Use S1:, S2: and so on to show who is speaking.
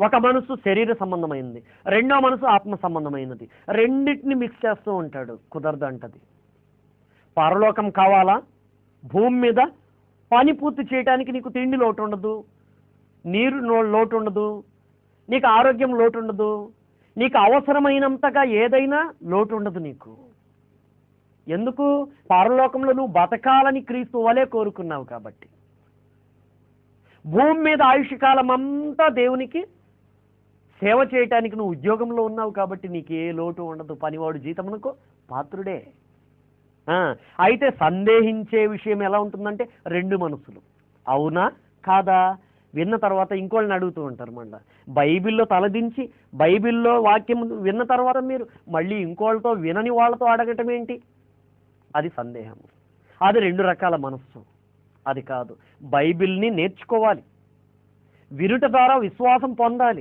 S1: ఒక మనసు శరీర సంబంధమైంది రెండో మనసు ఆత్మ సంబంధమైనది. రెండింటిని మిక్స్ చేస్తూ ఉంటాడు కుదరదు అంటది పరలోకం కావాలా? భూమి మీద పని పూర్తి చేయడానికి నీకు తిండి లోటు ఉండదు నీరు లోటు ఉండదు నీకు ఆరోగ్యం లోటు ఉండదు నీకు అవసరమైనంతగా ఏదైనా లోటు ఉండదు నీకు. ఎందుకు? పరలోకంలో నువ్వు బతకాలని క్రీస్తు వలే కోరుకున్నావు కాబట్టి. భూమి మీద ఆయుష్కాలం అంతా దేవునికి సేవ చేయటానికి నువ్వు ఉద్యోగంలో ఉన్నావు కాబట్టి నీకు ఏ లోటు ఉండదు. పనివాడు జీతమునకు పాత్రుడే. అయితే సందేహించే విషయం ఎలా ఉంటుందంటే రెండు మనసులు. అవునా? కాదా? విన్న తర్వాత ఇంకోళ్ళని అడుగుతూ ఉంటారు మళ్ళా. బైబిల్లో తలదించి బైబిల్లో వాక్యం విన్న తర్వాత మీరు మళ్ళీ ఇంకోళ్ళతో వినని వాళ్ళతో అడగటం ఏంటి? అది సందేహం. అది రెండు రకాల మనస్సు. అది కాదు. బైబిల్ని నేర్చుకోవాలి. విరుట ద్వారా విశ్వాసం పొందాలి.